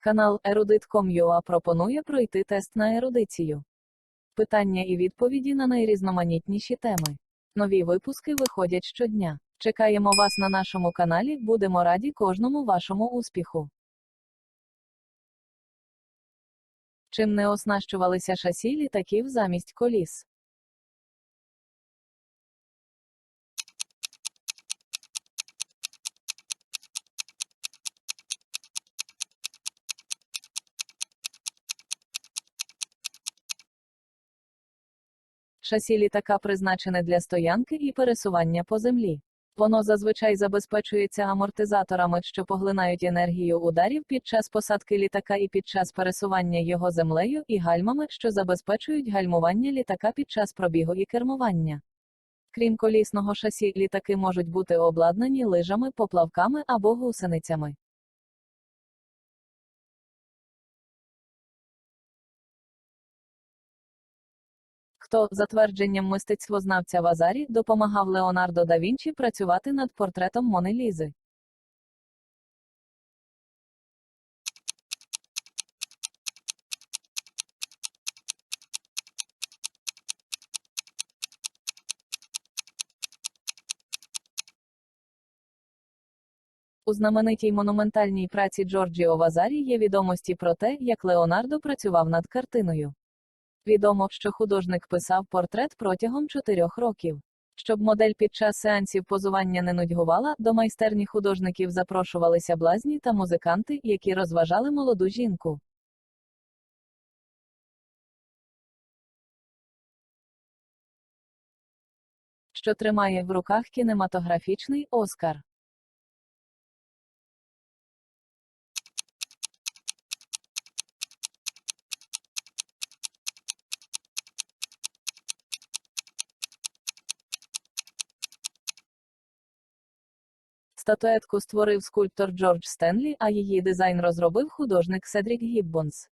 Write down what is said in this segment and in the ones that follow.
Канал Erudit.com.ua пропонує пройти тест на ерудицію. Питання і відповіді на найрізноманітніші теми. Нові випуски виходять щодня. Чекаємо вас на нашому каналі, будемо раді кожному вашому успіху. Чим не оснащувалися шасі літаків замість коліс? Шасі літака призначене для стоянки і пересування по землі. Воно зазвичай забезпечується амортизаторами, що поглинають енергію ударів під час посадки літака і під час пересування його землею, і гальмами, що забезпечують гальмування літака під час пробігу і кермування. Крім колісного шасі, літаки можуть бути обладнані лижами, поплавками або гусеницями. Хто, за твердженням мистецтвознавця Вазарі, допомагав Леонардо да Вінчі працювати над портретом Мони Лізи? У знаменитій монументальній праці Джорджіо Вазарі є відомості про те, як Леонардо працював над картиною. Відомо, що художник писав портрет протягом чотирьох років. Щоб модель під час сеансів позування не нудьгувала, до майстерні художників запрошувалися блазні та музиканти, які розважали молоду жінку. Що тримає в руках кінематографічний Оскар. Статуетку створив скульптор Джордж Стенлі, а її дизайн розробив художник Седрік Гіббонс.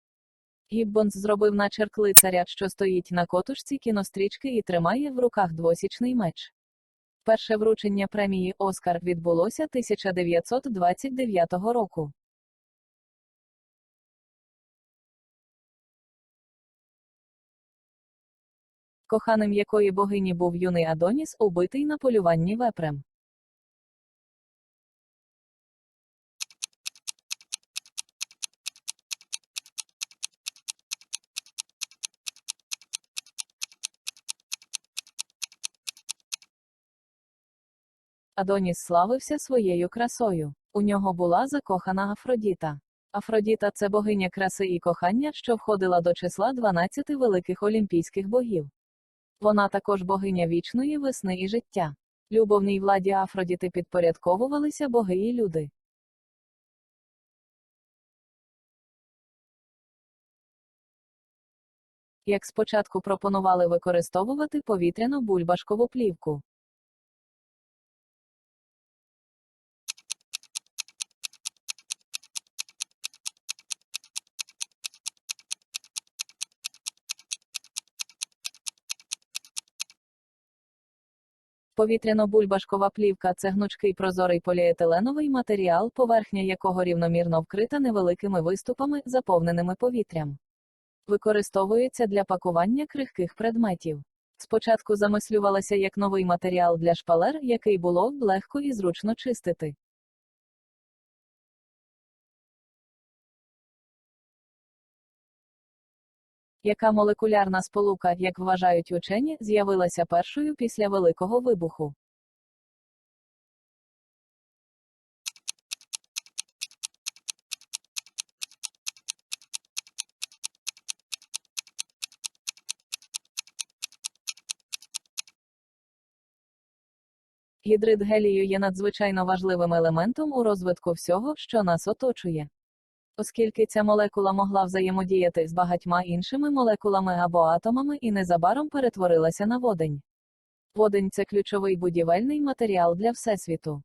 Гіббонс зробив начерк лицаря, що стоїть на котушці кінострічки і тримає в руках двосічний меч. Перше вручення премії Оскар відбулося 1929 року. Коханим якої богині був юний Адоніс, убитий на полюванні вепрем. Адоніс славився своєю красою. У нього була закохана Афродіта. Афродіта це богиня краси і кохання, що входила до числа 12 великих олімпійських богів. Вона також богиня вічної весни і життя. Любовній владі Афродіти підпорядковувалися боги і люди. Як спочатку пропонували використовувати повітряну бульбашкову плівку. Повітряно-бульбашкова плівка це гнучкий прозорий поліетиленовий матеріал, поверхня якого рівномірно вкрита невеликими виступами, заповненими повітрям. Використовується для пакування крихких предметів. Спочатку замислювалася як новий матеріал для шпалер, який було б легко і зручно чистити. Яка молекулярна сполука, як вважають учені, з'явилася першою після Великого вибуху? Гідрид гелію є надзвичайно важливим елементом у розвитку всього, що нас оточує. Оскільки ця молекула могла взаємодіяти з багатьма іншими молекулами або атомами і незабаром перетворилася на водень. Водень це ключовий будівельний матеріал для Всесвіту.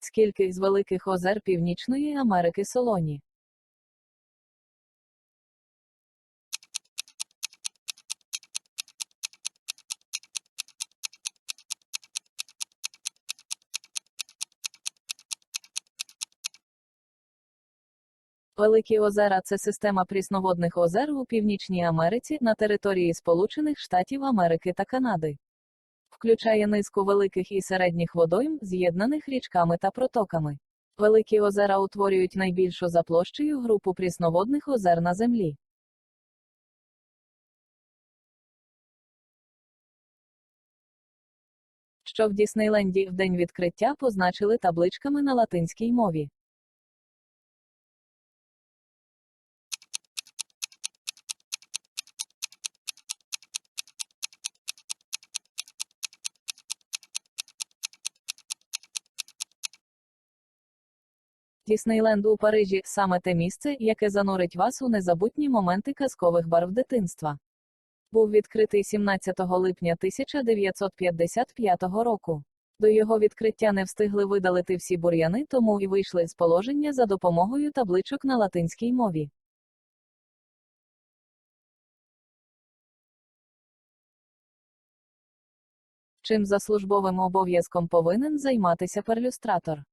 Скільки з великих озер Північної Америки солоні? Великі озера це система прісноводних озер у Північній Америці на території Сполучених Штатів Америки та Канади. Включає низку великих і середніх водойм, з'єднаних річками та протоками. Великі озера утворюють найбільшу за площею групу прісноводних озер на землі. Що в Діснейленді в день відкриття позначили табличками на латинській мові. Діснейленд у Парижі саме те місце, яке занурить вас у незабутні моменти казкових барв дитинства. Був відкритий 17 липня 1955 року. До його відкриття не встигли видалити всі бур'яни, тому і вийшли з положення за допомогою табличок на латинській мові. Чим за службовим обов'язком повинен займатися перлюстратор?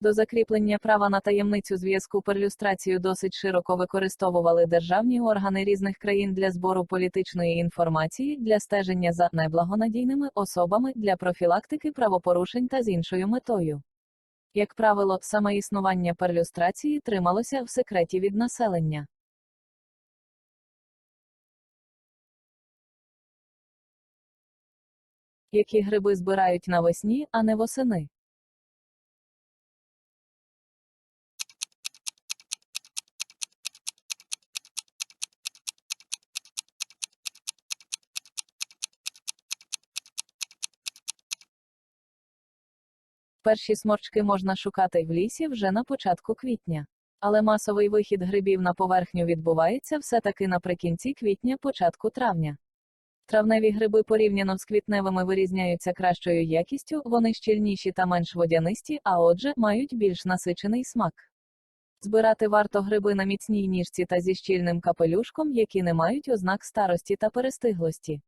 До закріплення права на таємницю зв'язку перлюстрацію досить широко використовували державні органи різних країн для збору політичної інформації, для стеження за найблагонадійними особами, для профілактики правопорушень та з іншою метою. Як правило, саме існування перлюстрації трималося в секреті від населення. Які гриби збирають навесні, а не восени? Перші сморчки можна шукати в лісі вже на початку квітня. Але масовий вихід грибів на поверхню відбувається все-таки наприкінці квітня, початку травня. Травневі гриби порівняно з квітневими вирізняються кращою якістю, вони щільніші та менш водянисті, а отже, мають більш насичений смак. Збирати варто гриби на міцній ніжці та зі щільним капелюшком, які не мають ознак старості та перестиглості.